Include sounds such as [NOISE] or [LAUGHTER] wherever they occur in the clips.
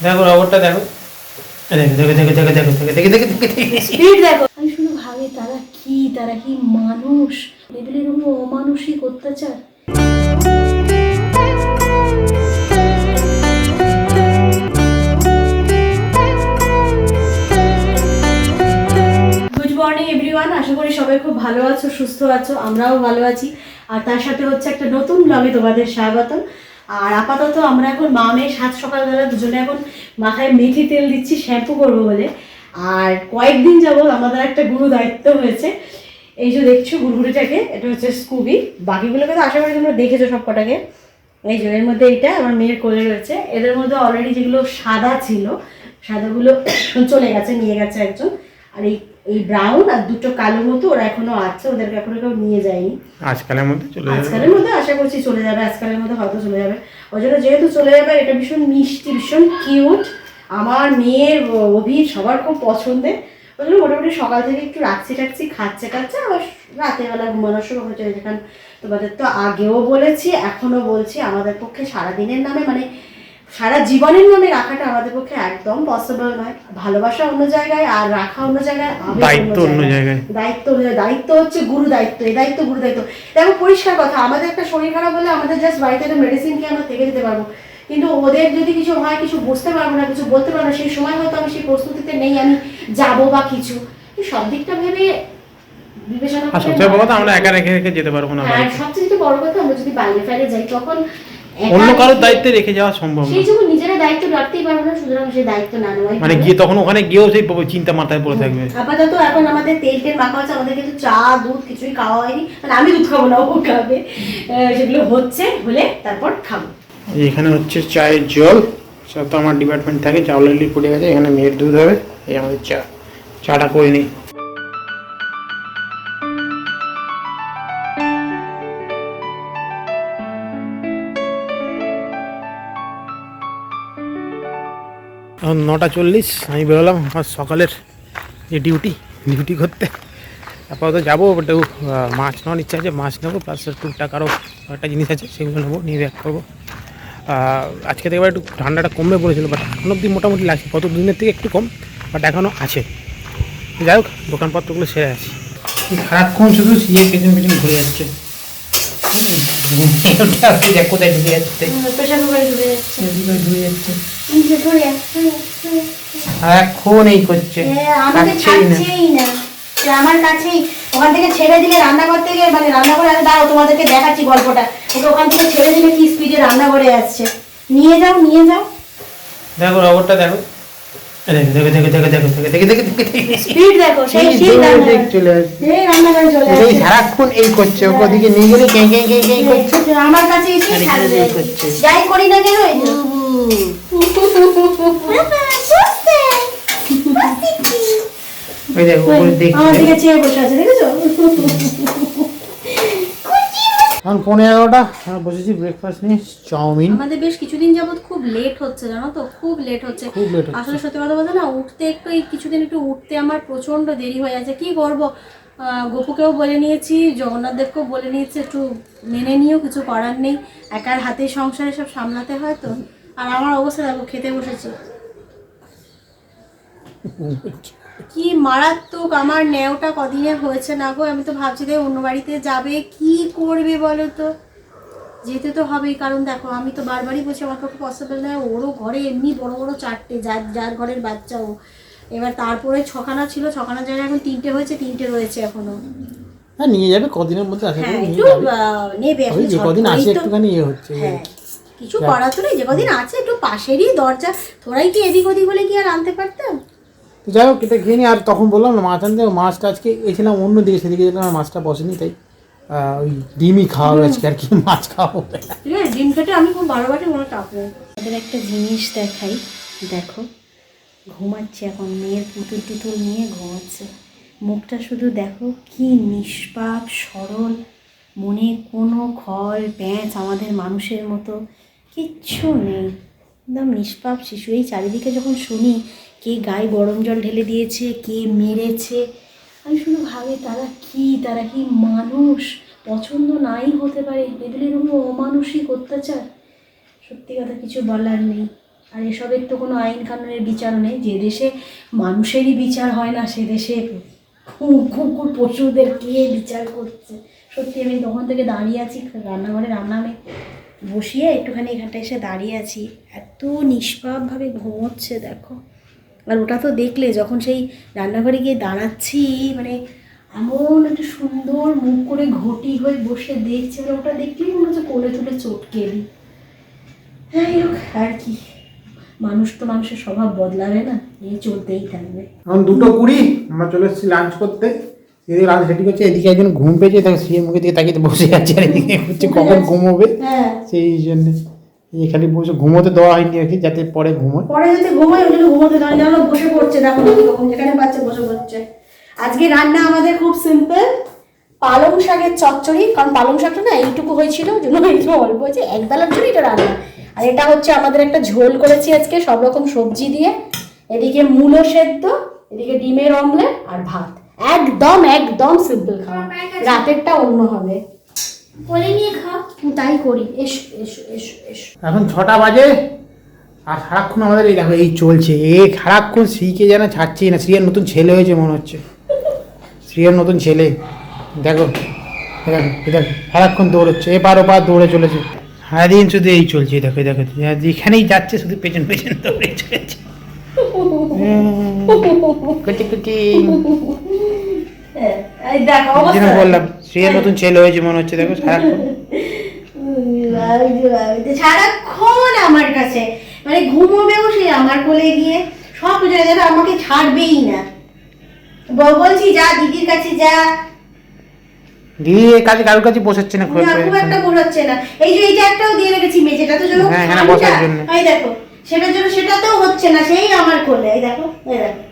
দেখো রবটটা দেখো দেখো দেখো দেখো দেখো দেখো দেখো দেখো দেখো দেখো স্পিড দেখো আমি শুধু ভাবি তারা কি তারা কি মানুষ উপর অমানসিক অত্যাচার মর্নিং এভরিওয়ান আশা করি সবাই খুব ভালো আছো সুস্থ আছো আমরাও ভালো আছি আর তার সাথে হচ্ছে একটা নতুন ব্লগে তোমাদের স্বাগতম আর আপাতত আমরা এখন মা মেয়ে সাত সকালবেলা দুজনে এখন মাথায় মেথি তেল দিচ্ছি, শ্যাম্পু করব বলে। আর কয়েকদিন যাবত আমাদের একটা গুরু দায়িত্ব হয়েছে। এই যে দেখছ গুড়গুড়িটাকে, এটা হচ্ছে স্কুবি। বাকিগুলোকে তো আশা করি তোমরা দেখেছ সব কটাকে এই যে, এর মধ্যে এইটা আমার মেয়ের কোলে রয়েছে। এদের মধ্যে অলরেডি যেগুলো সাদা ছিল, সাদাগুলো [COUGHS] চলে গেছে, নিয়ে গেছে একজন। আর এই এই ব্রাউন আর দুটো কালো মতো ওরা এখনও আছে ওদেরকে এখনও কেউ নিয়ে যায়নি। আজকালের মধ্যে চলে যাবে আজকালের মধ্যে আশা করছি চলে যাবে আজকালের মধ্যে হয়তো চলে যাবে। ওই জন্য যেহেতু চলে যাবে এটা ভীষণ মিষ্টি ভীষণ কিউট আমার মেয়ের অভির সবার খুব পছন্দের। ওই জন্য মোটামুটি সকাল থেকে একটু রাখছি টাকছি খাচ্ছে টাচ্ছে আবার রাতের বেলা ঘুমানোর সময় হচ্ছে যেখানে তোমাদের তো আগেও বলেছি এখনও বলছি আমাদের পক্ষে সারাদিনের নামে মানে সারা জীবনের নামে রাখাটা আমাদের পক্ষে একদম পসিবল নয়। ভালোবাসা অন্য জায়গায় আর রাখা অন্য জায়গায় দায়িত্ব অন্য জায়গায়। দায়িত্ব দায়িত্ব হচ্ছে গুরু দায়িত্ব এই দায়িত্ব গুরু দায়িত্ব। দেখো পরিষ্কার কথা আমাদের একটা শরীর খারাপ হলে আমাদের জাস্ট বাড়িতে একটা মেডিসিন খেয়ে আমরা থেকে যেতে পারব। কিন্তু ওদের যদি কিছু হয় কিছু বুঝতে পারব না কিছু বলতে পারব না সেই সময় হয়তো আমি সেই প্রস্তুতিতে নেই আমি যাব বা কিছু। সব দিকটা ভেবে বিবেচনা সবচেয়ে বড় কথা আমরা একা রেখে রেখে যেতে পারব না আর সবচেয়ে বড় কথা আমরা যদি বাইরে ফাইরে যাই তখন অন্য কারোর দায়িত্বে রেখে যাওয়া সম্ভব না। সেই যখন নিজেরা দায়িত্ব রাখতেই পারব না সুতরাং সেই দায়িত্ব না নেওয়াই মানে গিয়ে তখন ওখানে গিয়েও সেই চিন্তা মাথায় পড়ে থাকবে। আপাতত এখন আমাদের তেল টেল মাখা হচ্ছে আমাদের কিন্তু চা দুধ কিছুই খাওয়া হয়নি। মানে আমি দুধ খাব না ও খাবে। সেগুলো হচ্ছে হলে তারপর খাব। এখানে হচ্ছে চায়ের জল সব তো আমার ডিপার্টমেন্ট থাকে চা অলরেডি পড়ে গেছে এখানে মেয়ের দুধ হবে এই আমাদের চা। চাটা করে নিই। নটা চল্লিশ আমি বেরোলাম আমার সকালের যে ডিউটি ডিউটি করতে। আপাতত যাব আহ, মাছ নেওয়ার ইচ্ছা আছে মাছ নেব প্লাস টুকটাক আরও একটা জিনিস আছে সেগুলো নেব নিয়ে ব্যাক করব। আজকে থেকে একটু ঠান্ডাটা কমবে বলেছিল বাট এখন অব্দি মোটামুটি লাগছে কত দিনের থেকে একটু কম বাট এখনও আছে। যাই হোক দোকানপত্রগুলো সেরে আছি সারাক্ষণ শুধু সিয়ে পেছন পেছন ঘুরে যাচ্ছে। কোথায় ঢুকে যাচ্ছে। ঢুকে যাচ্ছে। এই করছে। আমার কাছেই। ওখান থেকে ছেড়ে দিলে রান্নাঘর থেকে মানে রান্নাঘরে আমি দাঁড়াও তোমাদেরকে দেখাচ্ছি গল্পটা। ওকে ওখান থেকে ছেড়ে দিলে কি স্পিডে রান্নাঘরে আসছে। নিয়ে যাও নিয়ে যাও। দেখো রবটটা দেখো। দেখো দেখো দেখো দেখো দেখো দেখো দেখো দেখো দেখো দেখো। স্পিড দেখো সেই সেই দৌড়ে রান্নাঘরে। দেখ চলে আসছে সেই রান্নাঘরে চলে এই সারাক্ষণ এই করছে ওদিকে নিয়ে গেলে কে কে কে কে করছে। আমার কাছে এসে করছে। যাই করি না কেন। ওই দেখো উপরে দেখছে। আমার দিকে চেয়ে বসে আছে দেখেছ? এখন পনেরো এগারোটা আমরা বসেছি ব্রেকফাস্ট নিয়ে চাউমিন। আমাদের বেশ কিছুদিন যাবত খুব লেট হচ্ছে জানো তো? খুব লেট হচ্ছে। খুব লেট আসলে সত্যি কথা বলতে না উঠতে একটু এই কিছুদিন একটু উঠতে আমার প্রচণ্ড দেরি হয়ে যাচ্ছে কি করব? আহ, গপুকেও বলে নিয়েছি জগন্নাথ দেবকেও বলে নিয়েছি একটু মেনে নিয়েও কিছু করার নেই। একার হাতে সংসারে সব সামলাতে হয় তো। আর আমার অবস্থা দেখো খেতে বসেছি। কি মারাত্মক আমার ন্যাওটা কদিনে হয়েছে না গো? আমি তো ভাবছি যে অন্য বাড়িতে যাবে। কি করবে বলো তো? যেতে তো হবেই কারণ দেখো আমি তো বারবারই বলছি আমার পক্ষে পসিবল নয় ওরও ঘরে এমনি বড় বড় চারটে যার যার ঘরের বাচ্চাও এবার তারপরে ছখানা ছিল ছখানা জায়গায় এখন তিনটে হয়েছে তিনটে রয়েছে এখনও। হ্যাঁ নিয়ে যাবে কদিনের মধ্যে আশা হ্যাঁ একটু নেবে কদিন আসে একটুখানি ইয়ে হচ্ছে হ্যাঁ। কিছু করার তো নেই যে কদিন আছে একটু পাশেরই দরজা তোরাই কি এদিক ওদিক বলে কি আর আনতে পারতাম? তো যাই হোক এটা খেয়ে নি আর তখন বললাম না মাছ আনতে মাছটা আজকে গেছিলাম অন্য দিকে সেদিকে আর মাছটা বসেনি তাই ওই ডিমই খাওয়া আজকে আর কি মাছ খাওয়া ডিম খেতে আমি খুব কোনো চাপ নেই। তাদের একটা জিনিস দেখাই দেখো ঘুমাচ্ছে এখন মেয়ের পুতুল টুতুল নিয়ে ঘুমাচ্ছে। মুখটা শুধু দেখো কি নিষ্পাপ সরল মনে কোনো খল প্যাঁচ আমাদের মানুষের মতো কিচ্ছু নেই। একদম নিষ্পাপ শিশু। এই চারিদিকে যখন শুনি কে গায়ে গরম জল ঢেলে দিয়েছে, কে মেরেছে, আমি শুধু ভাবি তারা কি তারা কি মানুষ? পছন্দ নাই হতে পারে। এদের উপর অমানসিক অত্যাচার। সত্যি কথা কিছু বলার নেই। আর এসবের তো কোনো আইন কানুনের বিচার নেই। যে দেশে মানুষেরই বিচার হয় না, সে দেশে কুকুর পশুদের কে বিচার করছে? সত্যি আমি তখন থেকে দাঁড়িয়ে আছি, রান্নাঘরে রান্না আমি বসিয়ে একটুখানি এখানটা এসে দাঁড়িয়ে আছি। এত নিষ্পাপভাবে ঘুমোচ্ছে, দেখো। আর ওটা তো দেখলে যখন সেই রান্নাঘরে গিয়ে দাঁড়াচ্ছি মানে এমন একটা সুন্দর মুখ করে ঘটি হয়ে বসে দেখছে মানে ওটা দেখলেই মনে হচ্ছে কোলে তুলে চটকে দিই হোক আর কি। মানুষ তো মানুষের স্বভাব বদলাবে না এই চলতেই থাকবে। এখন দুটো কুড়ি, আমরা চলে এসেছি লাঞ্চ করতে। এদিকে লাঞ্চ রেডি করছে এদিকে একজন ঘুম পেয়েছে তাকে সিএ মুখে দিকে তাকিয়ে বসে আছে আর এদিকে হচ্ছে কখন ঘুমোবে? হ্যাঁ। সেই জন্য খালি বসে ঘুমোতে দেওয়া হয়নি আর কি যাতে পরে ঘুমোয়। পরে যদি ঘুমোয় ওই জন্য ঘুমোতে জানো বসে পড়ছে দেখো যেখানে পাচ্ছে বসে পড়ছে। আজকে রান্না আমাদের খুব সিম্পল পালং শাকের চচ্চড়ি কারণ পালং শাকটা না এইটুকু হয়েছিল জন্য একটু অল্প হয়েছে। এক বেলার জন্য এটা রান্না। আর এটা হচ্ছে আমাদের একটা ঝোল করেছি আজকে সব রকম সবজি দিয়ে। এদিকে মূলো সেদ্ধ এদিকে ডিমের অমলেট আর ভাত। একদম একদম সিম্পল খাওয়া রাতেরটা অন্য হবে। কোলে নিয়ে খাও তাই করি। এসো এসো এসো এসো। এখন ছটা বাজে আর সারাক্ষণ আমাদের এই দেখো এই চলছে। এ সারাক্ষণ শ্রীকে যেন ছাড়ছেই না। শ্রীয়ের নতুন ছেলে হয়েছে মনে হচ্ছে। শ্রীয়ের নতুন ছেলে। দেখো দেখো দেখো সারাক্ষণ দৌড়চ্ছে। এপার ওপার দৌড়ে চলেছে। সারাদিন শুধু এই চলছে। দেখো দেখো যেখানেই যাচ্ছে শুধু পেছন পেছন দৌড়ে চলেছে। কুচি কুচি হ্যাঁ, দেখো বললাম শ্রীয়ের নতুন ছেলে হয়েছে মনে হচ্ছে দেখো সারাক্ষণ। সারাক্ষণ আমার কাছে মানে ঘুমোবেও সে আমার কোলে গিয়ে সব জায়গায় আমাকে ছাড়বেই না। বলছি যা দিদির কাছে যা। দিদি এর কাছে কারোর কাছে বসাচ্ছে না খুব একটা ঘোরাচ্ছে না। এই যে এইটা একটাও দিয়ে রেখেছি মেঝেটা তো হ্যাঁ, বসার জন্য। এই দেখো। সেটার জন্য সেটাতেও হচ্ছে না, সেই আমার কোলে এই দেখো এই দেখো।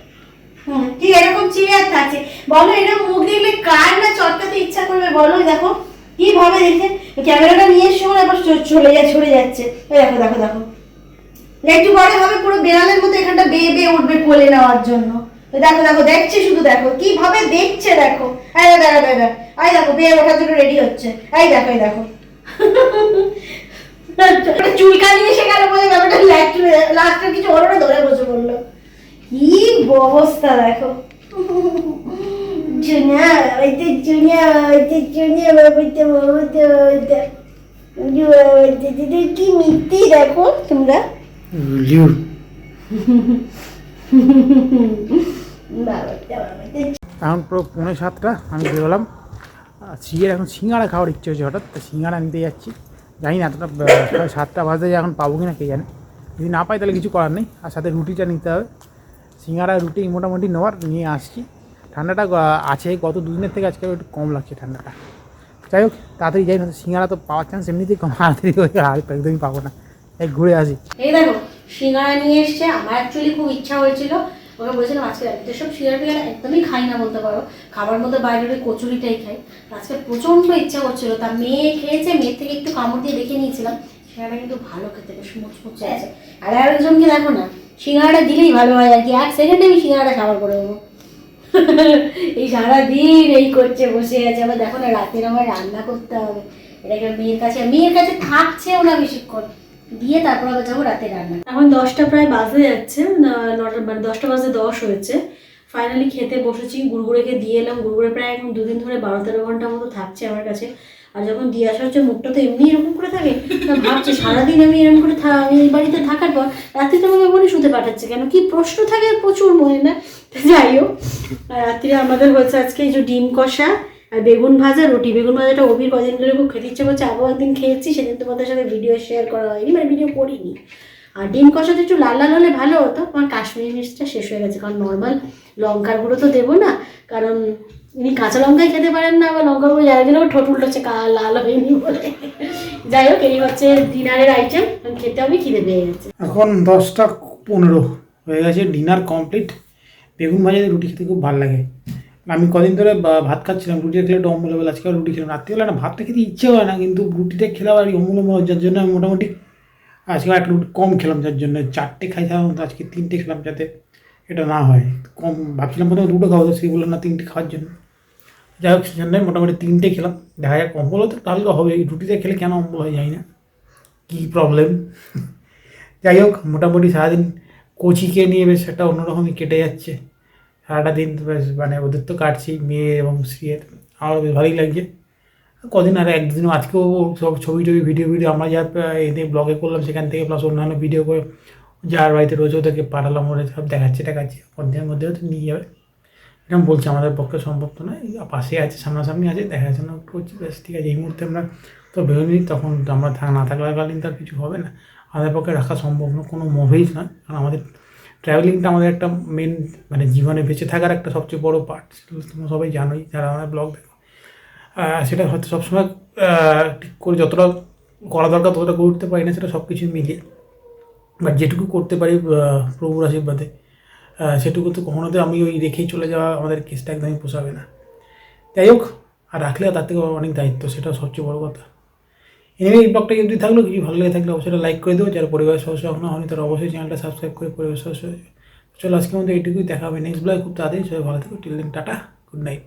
ঠিক এরকম চেয়ার থাকছে? বলো এটা মুখ দেখলে কার না চটকাতে ইচ্ছা করবে? বলো দেখো, কি ভাবে দেখছে? ক্যামেরাটা নিয়ে এসে আবার চলে যায় ছড়ে যাচ্ছে। এই দেখো দেখো দেখো। একটু পরে হবে, পুরো বেড়ালের মতো এখানটা বেয়ে বেয়ে উঠবে কোলে নেওয়ার জন্য। দেখো দেখো, দেখছে শুধু দেখো। কীভাবে দেখছে, দেখো। দেখো দেখো দেখো এই দেখো, বেয়ে ওঠার জন্য রেডি হচ্ছে। এই দেখো এই দেখো। [LAUGHS] চুলকানি এসে গেল বলে ব্যাপারটা লাস্টের কিছু হলো না ধরে বসে পড়ল। কি অবস্থা দেখো। কি মিথ্যি দেখো তোমরা। এখন পুরো পৌনে সাতটা আমি বেরোলাম। আর সিয়ের এখন সিঙ্গাড়া খাওয়ার ইচ্ছে হচ্ছে হঠাৎ তো সিঙ্গাড়া নিতে যাচ্ছি। জানি না, এতটা সাতটা বাজতে যে এখন পাবো কি না কে জানে। যদি না পাই তাহলে কিছু করার নেই, আর সাথে রুটিটা নিতে হবে। সিঙ্গাড়া রুটি মোটামুটি নেওয়ার, নিয়ে আসছি। ঠান্ডাটা আছে, গত দুদিনের থেকে আজকে একটু কম লাগছে ঠান্ডাটা। যাই হোক, তাড়াতাড়ি যাই না সিঙ্গাড়া তো পাওয়ার চান্স এমনিতেই কম, তাড়াতাড়ি আর একদমই পাবো না। এই ঘুরে আসি। এই দেখো, সিঙ্গারা নিয়ে এসছে, আমার অ্যাকচুয়ালি খুব ইচ্ছা হয়েছিল। ওকে বলেছিলাম আজকে সব সিঙ্গারা টিঙ্গারা একদমই খাই না বলতে পারো খাবার মধ্যে বাইরের ওই কচুরিটাই খাই আজকে প্রচণ্ড ইচ্ছা করছিল তা মেয়ে খেয়েছে মেয়ের থেকে একটু কামড় দিয়ে দেখে নিয়েছিলাম সিঙ্গারা কিন্তু ভালো খেতে বেশ মুচমুচে আছে আর আরেকজনকে দেখো না সিঙ্গারাটা দিলেই ভালো হয় আর কি এক সেকেন্ডে আমি সিঙ্গারাটা খাবার করে দেবো। [LAUGHS] এই সারাদিন এই করছে বসে আছে আবার দেখো না রাতের আমার রান্না করতে হবে। এটাকে মেয়ের কাছে মেয়ের কাছে থাকছেও না বেশিক্ষণ। দিয়ে তারপর আবার যাব রাতে রান্না। এখন দশটা প্রায় বাজতে যাচ্ছে, না- নটা মানে দশটা বাজে দশ হয়েছে। ফাইনালি খেতে বসেছি, গুড়গুড়েকে দিয়ে এলাম। গুড়গুড়ে প্রায় এখন দুদিন ধরে বারো তেরো ঘণ্টা মতো থাকছে আমার কাছে। আর যখন দিয়ে আসা হচ্ছে, মুখটা তো এমনি এরকম করে থাকে। তা ভাবছি সারাদিন আমি এরকম করে আমি এই বাড়িতে থাকার পর রাত্রে তো আমাকে এমনই শুতে পাঠাচ্ছে। কেন কি প্রশ্ন থাকে, প্রচুর মনে না? যাই হোক আর রাত্রে আমাদের হচ্ছে আজকে এই যে ডিম কষা। আর বেগুন ভাজা, রুটি। বেগুন ভাজাটা অভির কদিন ধরে খুব খেতে ইচ্ছে করছে আগেও একদিন খেয়েছি, সেদিন তোমাদের সাথে ভিডিও শেয়ার করা হয়নি মানে ভিডিও করিনি। আর ডিম কষাতে একটু লাল লাল হলে ভালো হতো, আমার কাশ্মীরি মির্চটা শেষ হয়ে গেছে, কারণ নর্মাল লঙ্কার গুঁড়ো তো দেবো না, কারণ ইনি কাঁচা লঙ্কাই খেতে পারেন না, আবার লঙ্কার গুঁড়ো যারা দিলে ঠোঁট উল্টোচ্ছে কা লাল হয়নি বলে। যাই হোক, এই হচ্ছে ডিনারের আইটেম খেতে আমি খিদে পেয়ে গেছে। এখন দশটা পনেরো হয়ে গেছে ডিনার কমপ্লিট বেগুন ভাজা রুটি খেতে খুব ভালো লাগে। আমি কদিন ধরে ভাত খাচ্ছিলাম, রুটি খেলে একটু অম্বল আজকে রুটি খেলাম। রাত্রিবেলা না ভাতটা খেতে ইচ্ছে হয় না, কিন্তু রুটিটা খেলাম আর অম্বল যার জন্য আমি মোটামুটি আজকে একটা রুটি কম খেলাম, যার জন্য চারটে খাই তো আজকে তিনটে খেলাম যাতে এটা না হয়। কম ভাবছিলাম প্রথমে দুটো খাওয়া সেই বললাম না তিনটে খাওয়ার জন্য। যাই হোক সেজন্য মোটামুটি তিনটে খেলাম। দেখা যাক অম্বল তো তাহলে তো হবে এই রুটিতে খেলে কেন অম্বল হয়ে যায় না। কী প্রবলেম যাই হোক, মোটামুটি সারাদিন কোচিকে নিয়ে বেশ একটা অন্যরকমই কেটে যাচ্ছে। সারাটা দিন মানে ওদের তো কাটছি, মেয়ে এবং স্ত্রীর আমারও বেশ ভালোই লাগছে। কদিন আর একদিন আজকেও সব ছবি টবি, ভিডিও ভিডিও আমরা যা এতে ব্লগে করলাম, সেখান থেকে প্লাস অন্যান্য ভিডিও করে যার বাড়িতে রয়েছে ওদেরকে পাঠালাম, ওরা সব দেখাচ্ছে দেখাচ্ছে। পর্যায়ের মধ্যে হয়তো নিয়ে যাবে। এরকম বলছে আমাদের পক্ষে সম্ভব তো নয়। পাশে আছে, সামনাসামনি আছে দেখাশোনা করছি, বেশ ঠিক আছে। এই মুহূর্তে আমরা তো ভেবে তখন আমরা না থাকাকালীন তো আর কিছু হবে না। আমাদের পক্ষে রাখা সম্ভব না কোনো মুভিজ নয়। কারণ আমাদের ট্রাভেলিংটা আমাদের একটা মেন মানে জীবনে বেঁচে থাকার একটা সবচেয়ে বড় পার্ট তোমরা সবাই জানোই যারা আমার ব্লগ দেখো। সেটা হয়তো সবসময় ঠিক করে যতটা করা দরকার ততটা করে উঠতে পারি না, সেটা সব কিছু মিলিয়ে। বাট যেটুকু করতে পারি প্রভুর আশীর্বাদে সেটুকু তো কখনোতে আমি ওই রেখেই চলে যাওয়া আমাদের কেসটা একদমই পোষাবে না। যাই হোক, আর রাখলে তার থেকে অনেক দায়িত্ব সেটা সবচেয়ে বড় কথা। এনিওয়ে এই ব্লগটা যদি থাকল কিছু ভালো লেগে থাকলে অবশ্যই লাইক করে দেবো যারা পরিবার সদস্য এখনও হয়নি, তারা অবশ্যই চ্যানেলটা সাবস্ক্রাইব করে পরিবার সদস্য। চলো আজকের মধ্যে এইটুকুই, দেখা হবে নেক্সট ব্লগে খুব তাড়াতাড়ি, সবাই ভালো থাকো। টিল দিন টাটা গুড নাইট